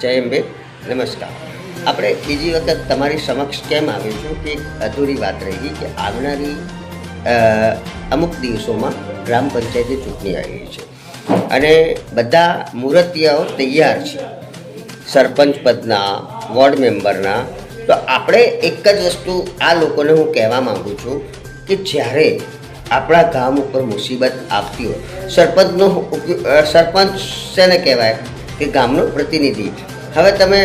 જય નમસ્કાર. આપણે બીજી વખત તમારી સમક્ષ કેમ આવ્યું છું કે અધૂરી વાત રહી કે આવનારી અમુક દિવસોમાં ગ્રામ પંચાયતની ચૂંટણી આવી છે. અને બધા મૂર્તિયાઓ તૈયાર છે. સરપંચ પદના, વોર્ડ મેમ્બરના. તો આપણે એક જ વસ્તુ આ લોકોને હું કહેવા માગું છું કે જ્યારે આપણા ગામ ઉપર મુસીબત આવતી હોય, સરપંચનો ઉપયોગ સરપંચ શેને કહેવાય? કે ગામનો પ્રતિનિધિ. હવે તમે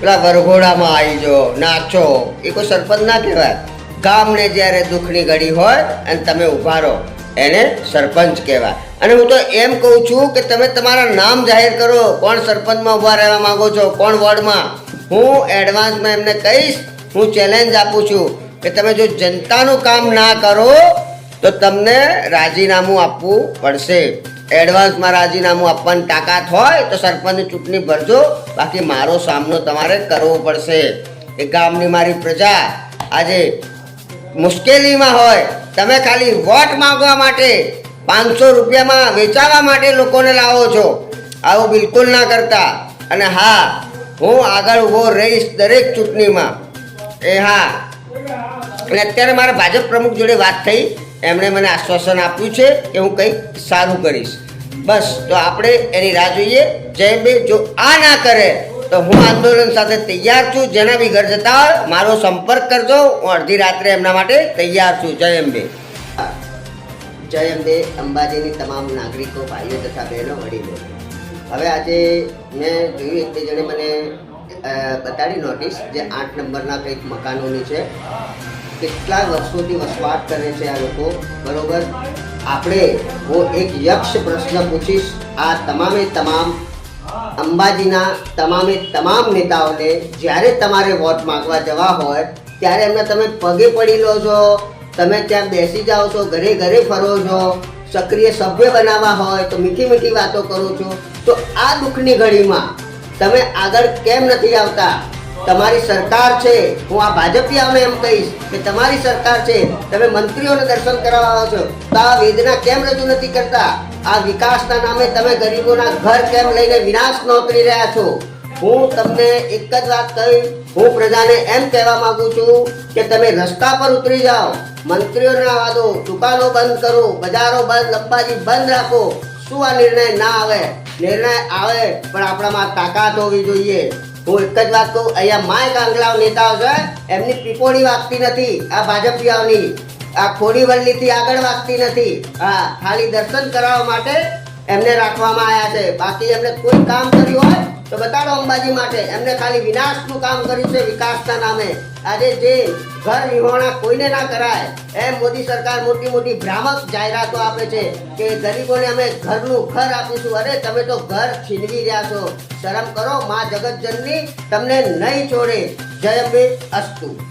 પેલા વરઘોડામાં આવી જાઓ, નાચો, એ કોઈ સરપંચ ના કહેવાય. ગામને જ્યારે દુઃખની ઘડી હોય અને તમે ઊભા રહો, એને સરપંચ કહેવાય. અને હું તો એમ કહું છું કે તમે તમારા નામ જાહેર કરો, કોણ સરપંચમાં ઊભા રહેવા માંગો છો, કોણ વોર્ડમાં. હું એડવાન્સમાં એમને કહીશ, હું ચેલેન્જ આપું છું કે તમે જો જનતાનું કામ ના કરો, તો તમને રાજીનામું આપવું પડશે. એડવાન્સમાં રાજીનામું આપવાની તાકાત હોય તો સરપંચની ચૂંટણી ભરજો. બાકી મારો સામનો તમારે કરવો પડશે. એ ગામની મારી પ્રજા આજે મુશ્કેલીમાં હોય. તમે ખાલી વોટ માંગવા માટે પાંચસો રૂપિયામાં વેચાવા માટે લોકોને લાવો છો. આવું બિલકુલ ના કરતા. અને હા, હું આગળ ઊભો રહીશ દરેક ચૂંટણીમાં. એ હા. અને અત્યારે મારા ભાજપ પ્રમુખ જોડે વાત થઈ. એમણે મને આશ્વાસન આપ્યું છે કે હું કંઈક સારું કરીશ. બસ, તો આપણે એની રાહ જોઈએ. જય બે, જો આ ના કરે, તો હું આંદોલન સાથે તૈયાર છું. જેના બી ઘર જતા હોય, મારો સંપર્ક કરજો. હું અડધી રાત્રે એમના માટે તૈયાર છું. જય અંબે જય અંબે અંબાજીની તમામ નાગરિકો, ભાઈઓ તથા બહેનો, વડીલો. હવે આજે મેં જોયું એક બે જણે મને બતાડી નોટિસ જે આઠ નંબરના કંઈક મકાનોની છે. કેટલા વર્ષોથી વસવાટ કરે છે આ લોકો? બરોબર? આપણે હું એક યક્ષ પ્રશ્ન પૂછીશ. આ તમામે તમામ અંબાજીના તમામે તમામ નેતાઓને જ્યારે તમારે વોટ માંગવા જવા હોય, ત્યારે એમને તમે પગે પડી લો છો. તમે ત્યાં બેસી જાઓ છો, ઘરે ઘરે ફરો છો. સક્રિય સભ્ય બનાવવા હોય તો મીઠી મીઠી વાતો કરો છો. તો આ દુઃખની ઘડીમાં તમે આગળ કેમ નથી આવતા? તમારી સરકાર છે, હું આ ભાજપિયાઓને એમ કહીશ કે તમારી સરકાર છે, તમે મંત્રીઓને દર્શન કરાવવા આવો છો. તો આ વેદના કેમ રજૂ નથી કરતા? આ વિકાસના નામે તમે ગરીબોના ઘર કેમ લઈને વિનાશ નોતરી રહ્યા છો? હું તમને એક જ વાત કહી, હું પ્રજાને એમ કહેવા માંગુ છું કે તમે રસ્તા પર ઉતરી જાઓ, મંત્રીઓને આવવા દો, દુકાનો બંધ કરો, બજારો બંધ, લંબાજી બંધ રાખો. શું આ નિર્ણય ના આવે? નિર્ણય આવે, પણ આપણામાં તાકાત હોવી જોઈએ. હું એક જ વાત કહું, અહીંયા માય કાંગલાઓ નેતાઓ છે, એમની પીપોળી વાગતી નથી, આ ભાજપિયાઓની આ ખોડીવલ્લીથી આગળ વાગતી નથી. હા, ખાલી દર્શન કરાવવા માટે એમને રાખવામાં આવ્યા છે. બાકી એમને કોઈ કામ કર્યું હોય તો બતાડો અંબાજી માટે. એમને ખાલી વિનાશનું કામ કર્યું છે વિકાસના નામે. આજે જે ઘર વિહોણા કોઈને ના કરાય, એમ મોદી સરકાર મોટી મોટી ભ્રામક જાહેરાતો આપે છે કે ગરીબોને અમે ઘરનું ઘર આપીશું. અરે તમે તો ઘર છીનવી રહ્યા છો. શરમ કરો, મા જગતજનની તમને નહીં છોડે. જય અંબે અસ્તુ.